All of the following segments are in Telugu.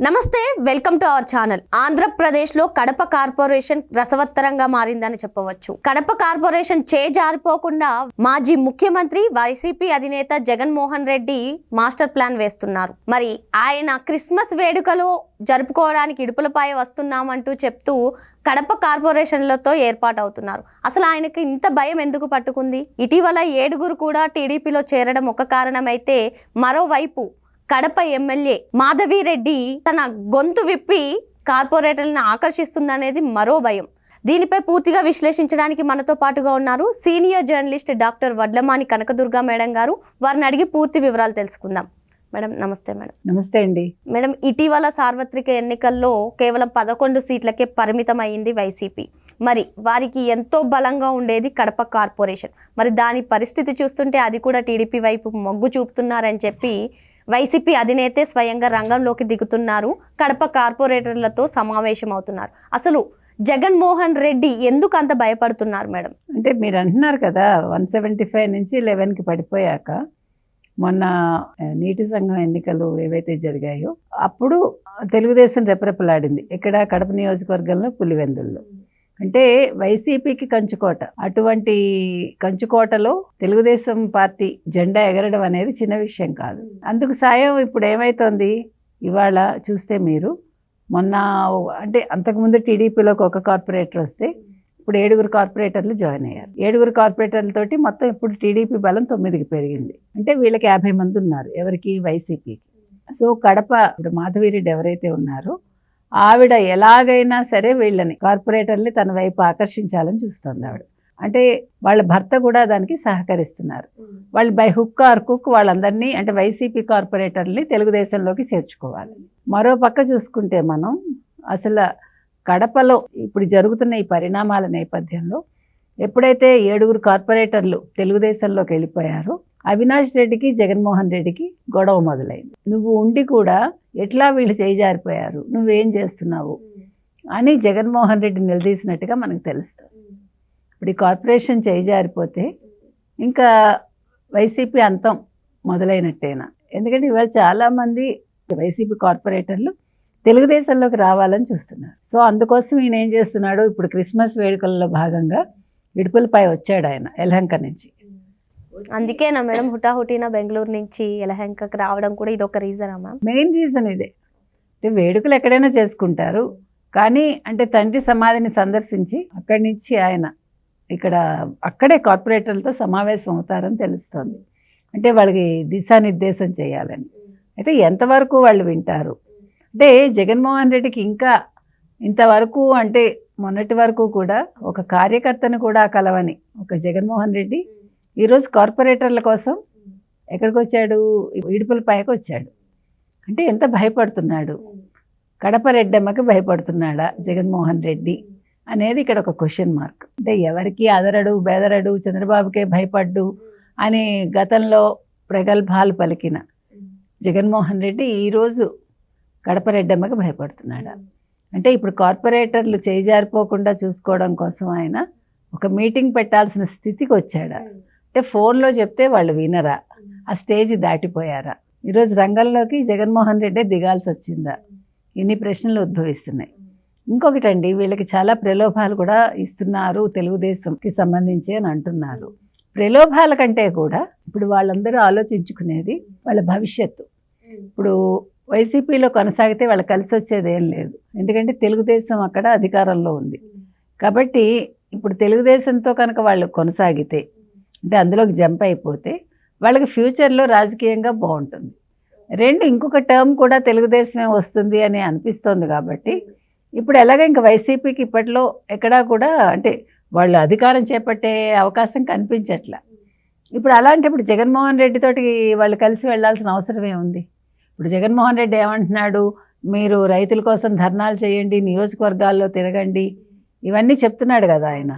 నమస్తే వెల్కమ్ టు అవర్ ఛానల్. ఆంధ్రప్రదేశ్లో కడప కార్పొరేషన్ రసవత్తరంగా మారిందని చెప్పవచ్చు. కడప కార్పొరేషన్ చేజారిపోకుండా మాజీ ముఖ్యమంత్రి వైసీపీ అధినేత జగన్మోహన్ రెడ్డి మాస్టర్ ప్లాన్ వేస్తున్నారు. మరి ఆయన క్రిస్మస్ వేడుకలు జరుపుకోవడానికి ఇడుపులపై వస్తున్నామంటూ చెప్తూ కడప కార్పొరేషన్లతో ఏర్పాటు అవుతున్నారు అసలు ఆయనకు ఇంత భయం ఎందుకు పట్టుకుంది? ఇటీవల ఏడుగురు కూడా టీడీపీలో చేరడం ఒక కారణమైతే మరోవైపు కడప ఎమ్మెల్యే మాధవిరెడ్డి తన గొంతు విప్పి కార్పొరేటర్లను ఆకర్షిస్తుందనేది మరో భయం. దీనిపై పూర్తిగా విశ్లేషించడానికి మనతో పాటుగా ఉన్నారు senior journalist doctor Vadlamani Kanakadurga madam గారు. వారిని అడిగి పూర్తి వివరాలు తెలుసుకుందాం. మేడం నమస్తే మేడం. నమస్తే అండి. మేడం ఇటీవల సార్వత్రిక ఎన్నికల్లో కేవలం పదకొండు సీట్లకే పరిమితం అయింది వైసీపీ. మరి వారికి ఎంతో బలంగా ఉండేది కడప కార్పొరేషన్. మరి దాని పరిస్థితి చూస్తుంటే అది కూడా టీడీపీ వైపు మొగ్గు చూపుతున్నారని చెప్పి వైసీపీ అధినేతే స్వయంగా రంగంలోకి దిగుతున్నారు. కడప కార్పొరేటర్లతో సమావేశం అవుతున్నారు అసలు జగన్మోహన్ రెడ్డి ఎందుకు అంత భయపడుతున్నారు మేడం? అంటే మీరు అంటున్నారు కదా వన్ సెవెంటీ ఫైవ్ నుంచి లెవెన్కి పడిపోయాక మొన్న నీటి సంఘం ఎన్నికలు ఏవైతే జరిగాయో అప్పుడు తెలుగుదేశం రెపరెపలాడింది. ఇక్కడ కడప నియోజకవర్గంలో పులివెందుల్లో. అంటే వైసీపీకి కంచుకోట. అటువంటి కంచుకోటలో తెలుగుదేశం పార్టీ జెండా ఎగరడం అనేది చిన్న విషయం కాదు. అందుకు సాయం ఇప్పుడు ఏమైతోంది? ఇవాళ చూస్తే మీరు మొన్న అంటే అంతకుముందు టీడీపీలోకి ఒక కార్పొరేటర్ వస్తే ఇప్పుడు ఏడుగురు కార్పొరేటర్లు జాయిన్ అయ్యారు. ఏడుగురు కార్పొరేటర్లతోటి మొత్తం ఇప్పుడు టీడీపీ బలం తొమ్మిదికి పెరిగింది. అంటే వీళ్ళకి యాభై మంది ఉన్నారు ఎవరికి? వైసీపీకి. సో కడప ఇప్పుడు మాధవిరెడ్డి ఎవరైతే ఉన్నారో ఆవిడ ఎలాగైనా సరే వీళ్ళని కార్పొరేటర్ని తన వైపు ఆకర్షించాలని చూస్తుంది ఆవిడ. అంటే వాళ్ళ భర్త కూడా దానికి సహకరిస్తున్నారు. వాళ్ళు బై హుక్ ఆర్ కుక్ వాళ్ళందరినీ అంటే వైసీపీ కార్పొరేటర్ని తెలుగుదేశంలోకి చేర్చుకోవాలి. మరో పక్క చూసుకుంటే మనం అసలు కడపలో ఇప్పుడు జరుగుతున్న ఈ పరిణామాల నేపథ్యంలో ఎప్పుడైతే ఏడుగురు కార్పొరేటర్లు తెలుగుదేశంలోకి వెళ్ళిపోయారో అవినాష్ రెడ్డికి జగన్మోహన్ రెడ్డికి గొడవ మొదలైంది. నువ్వు ఉండి కూడా ఎట్లా వీళ్ళు చేజారిపోయారు? నువ్వేం చేస్తున్నావు? అని జగన్మోహన్ రెడ్డి నిలదీసినట్టుగా మనకు తెలుస్తుంది. ఇప్పుడు ఈ కార్పొరేషన్ చేయిజారిపోతే ఇంకా వైసీపీ అంతం మొదలైనట్టేనా? ఎందుకంటే ఇవాళ చాలామంది వైసీపీ కార్పొరేటర్లు తెలుగుదేశంలోకి రావాలని చూస్తున్నారు. సో అందుకోసం ఈయన ఏం చేస్తున్నాడు? ఇప్పుడు క్రిస్మస్ వేడుకల్లో భాగంగా ఇడుపులపై వచ్చాడు ఆయన ఎలహంక నుంచి. అందుకేనా మేడం? హుటాహుటిన బెంగళూరు నుంచి ఎలహంకకి రావడం కూడా ఇది ఒక రీజనా మ్యామ్? మెయిన్ రీజన్ ఇదే. అంటే వేడుకలు ఎక్కడైనా చేసుకుంటారు. కానీ అంటే తండ్రి సమాధిని సందర్శించి అక్కడి నుంచి ఆయన ఇక్కడ అక్కడే కార్పొరేటర్లతో సమావేశం అవుతారని తెలుస్తోంది. అంటే వాళ్ళకి దిశానిర్దేశం చేయాలని. అయితే ఎంతవరకు వాళ్ళు వింటారు? అంటే జగన్మోహన్ రెడ్డికి ఇంకా ఇంతవరకు అంటే మొన్నటి వరకు కూడా ఒక కార్యకర్తను కూడా కలవని ఒక జగన్మోహన్ రెడ్డి ఈరోజు కార్పొరేటర్ల కోసం ఎక్కడికి వచ్చాడు? ఇడుపుల పైకి వచ్చాడు. అంటే ఎంత భయపడుతున్నాడు? కడప రెడ్డమ్మకి భయపడుతున్నాడా జగన్మోహన్ రెడ్డి అనేది ఇక్కడ ఒక క్వశ్చన్ మార్క్ అంటే ఎవరికి అదరడు బెదరడు చంద్రబాబుకే భయపడ్డు అని గతంలో ప్రగల్భాలు పలికిన జగన్మోహన్ రెడ్డి ఈరోజు కడప రెడ్డమ్మకి భయపడుతున్నాడా? అంటే ఇప్పుడు కార్పొరేటర్లు చేజారిపోకుండా చూసుకోవడం కోసం ఆయన ఒక మీటింగ్ పెట్టాల్సిన స్థితికి వచ్చాడా? అంటే ఫోన్లో చెప్తే వాళ్ళు వినరా? ఆ స్టేజ్ దాటిపోయారా? ఈరోజు రంగంలోకి జగన్మోహన్ రెడ్డి దిగాల్సి వచ్చిందా? ఇన్ని ప్రశ్నలు ఉద్భవిస్తున్నాయి. ఇంకొకటండి వీళ్ళకి చాలా ప్రలోభాలు కూడా ఇస్తున్నారు తెలుగుదేశంకి సంబంధించి అని అంటున్నారు. ప్రలోభాల కంటే కూడా ఇప్పుడు వాళ్ళందరూ ఆలోచించుకునేది వాళ్ళ భవిష్యత్తు. ఇప్పుడు వైసీపీలో కొనసాగితే వాళ్ళకి కలిసి వచ్చేది ఏం లేదు. ఎందుకంటే తెలుగుదేశం అక్కడ అధికారంలో ఉంది. కాబట్టి ఇప్పుడు తెలుగుదేశంతో కనుక వాళ్ళు కొనసాగితే అంటే అందులోకి జంప్ అయిపోతే వాళ్ళకి ఫ్యూచర్లో రాజకీయంగా బాగుంటుంది. రెండు ఇంకొక టర్మ్ కూడా తెలుగుదేశమే వస్తుంది అని అనిపిస్తోంది కాబట్టి ఇప్పుడు ఎలాగ ఇంకా వైసీపీకి ఇప్పట్లో ఎక్కడా కూడా అంటే వాళ్ళు అధికారం చేపట్టే అవకాశం కనిపించట్ల. ఇప్పుడు అలాంటప్పుడు జగన్మోహన్ రెడ్డితోటి వాళ్ళు కలిసి వెళ్ళాల్సిన అవసరం ఏముంది? ఇప్పుడు జగన్మోహన్ రెడ్డి ఏమంటున్నాడు? మీరు రైతుల కోసం ధర్నాలు చేయండి నియోజకవర్గాల్లో తిరగండి ఇవన్నీ చెప్తున్నాడు కదా ఆయన.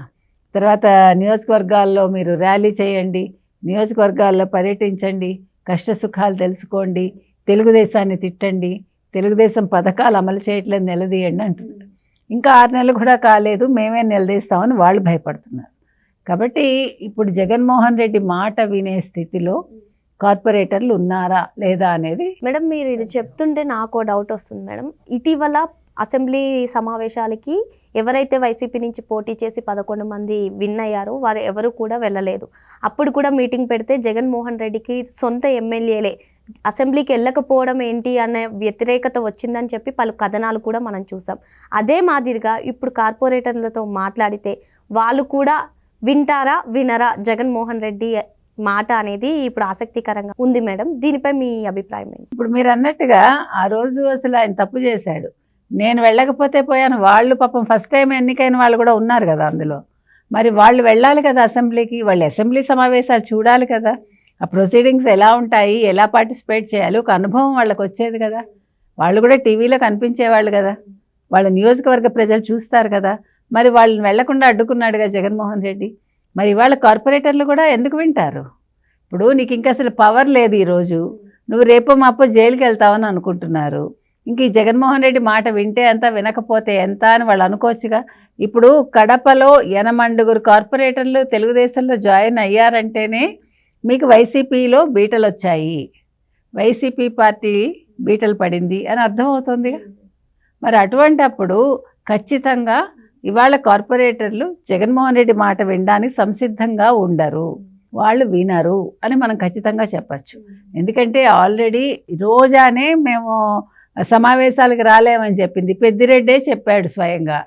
తర్వాత నియోజకవర్గాల్లో మీరు ర్యాలీ చేయండి నియోజకవర్గాల్లో పర్యటించండి కష్ట సుఖాలు తెలుసుకోండి తెలుగుదేశాన్ని తిట్టండి తెలుగుదేశం పథకాలు అమలు చేయట్లేదు నిలదీయండి అంటున్నాడు ఇంకా ఆరు నెలలు కూడా కాలేదు మేమే నిలదీస్తామని వాళ్ళు భయపడుతున్నారు. కాబట్టి ఇప్పుడు జగన్మోహన్ రెడ్డి మాట వినే స్థితిలో కార్పొరేటర్లు ఉన్నారా లేదా అనేది మేడం మీరు ఇది చెప్తుంటే నాకు డౌట్ వస్తుంది మేడం. ఇటీవల అసెంబ్లీ సమావేశాలకి ఎవరైతే వైసీపీ నుంచి పోటీ చేసి పదకొండు మంది విన్ అయ్యారో వారు ఎవరు కూడా వెళ్ళలేదు. అప్పుడు కూడా మీటింగ్ పెడితే జగన్మోహన్ రెడ్డికి సొంత ఎమ్మెల్యేలే. అసెంబ్లీకి వెళ్ళకపోవడం ఏంటి అనే వ్యతిరేకత వచ్చిందని చెప్పి పలు కథనాలు కూడా మనం చూసాం. అదే మాదిరిగా ఇప్పుడు కార్పొరేటర్లతో మాట్లాడితే వాళ్ళు కూడా వింటారా వినరా జగన్మోహన్ రెడ్డి మాట అనేది ఇప్పుడు ఆసక్తికరంగా ఉంది మేడం. దీనిపై మీ అభిప్రాయం ఇప్పుడు మీరు అన్నట్టుగా ఆ రోజు అసలు ఆయన తప్పు చేశాడు. నేను వెళ్ళకపోతే పోయాను. వాళ్ళు పాపం ఫస్ట్ టైం ఎన్నికైన వాళ్ళు కూడా ఉన్నారు కదా అందులో. మరి వాళ్ళు వెళ్ళాలి కదా అసెంబ్లీకి వాళ్ళు అసెంబ్లీ సమావేశాలు చూడాలి కదా. ఆ ప్రొసీడింగ్స్ ఎలా ఉంటాయి ఎలా పార్టిసిపేట్ చేయాలి ఒక అనుభవం వాళ్ళకి వచ్చేది కదా. వాళ్ళు కూడా టీవీలో కనిపించేవాళ్ళు కదా. వాళ్ళ నియోజకవర్గ ప్రజలు చూస్తారు కదా. మరి వాళ్ళని వెళ్ళకుండా అడ్డుకున్నాడుగా జగన్మోహన్ రెడ్డి. మరి ఇవాళ కార్పొరేటర్లు కూడా ఎందుకు వింటారు? ఇప్పుడు నీకు ఇంకా అసలు పవర్ లేదు ఈరోజు. నువ్వు రేపో మాపో జైలుకి వెళ్తావని అనుకుంటున్నారు. ఇంక ఈ జగన్మోహన్ రెడ్డి మాట వింటే అంతా వినకపోతే ఎంత అని వాళ్ళు అనుకోవచ్చుగా. ఇప్పుడు కడపలో ఎనమండుగురు కార్పొరేటర్లు తెలుగుదేశంలో జాయిన్ అయ్యారంటేనే మీకు వైసీపీలో బీటలు వచ్చాయి. వైసీపీ పార్టీ బీటలు పడింది అని అర్థమవుతుంది మరి అటువంటప్పుడు ఖచ్చితంగా ఇవాళ కార్పొరేటర్లు జగన్మోహన్ రెడ్డి మాట వినడానికి సంసిద్ధంగా ఉండరు. వాళ్ళు వినరు అని మనం ఖచ్చితంగా చెప్పచ్చు. ఎందుకంటే ఆల్రెడీ రోజానే మేము సమావేశాలకు రాలేమని చెప్పింది. పెద్దిరెడ్డే చెప్పాడు స్వయంగా.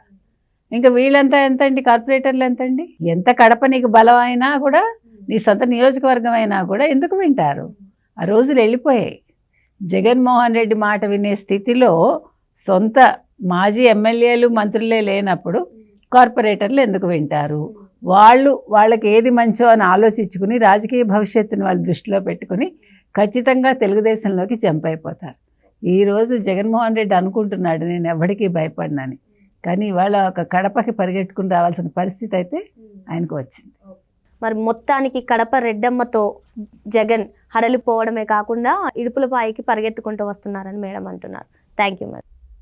ఇంకా వీళ్ళంతా ఎంతండి? కార్పొరేటర్లు ఎంతండి? ఎంత కడప నీకు బలం అయినా కూడా నీ సొంత నియోజకవర్గం అయినా కూడా ఎందుకు వింటారు? ఆ రోజులు వెళ్ళిపోయాయి. జగన్మోహన్ రెడ్డి మాట వినే స్థితిలో సొంత మాజీ ఎమ్మెల్యేలు మంత్రులే లేనప్పుడు కార్పొరేటర్లు ఎందుకు వింటారు? వాళ్ళు వాళ్ళకి ఏది మంచో అని ఆలోచించుకుని రాజకీయ భవిష్యత్తుని వాళ్ళు దృష్టిలో పెట్టుకుని ఖచ్చితంగా తెలుగుదేశంలోకి జంప్ అయిపోతారు. ఈరోజు జగన్మోహన్ రెడ్డి అనుకుంటున్నాడు నేను ఎవరికీ భయపడినని. కానీ ఇవాళ ఒక కడపకి పరిగెట్టుకుని రావాల్సిన పరిస్థితి అయితే ఆయనకు వచ్చింది. మరి మొత్తానికి కడప రెడ్డమ్మతో జగన్ హడలిపోవడమే కాకుండా ఇడుపులపాయికి పరిగెత్తుకుంటూ వస్తున్నారని మేడం అంటున్నారు. Thank you madam.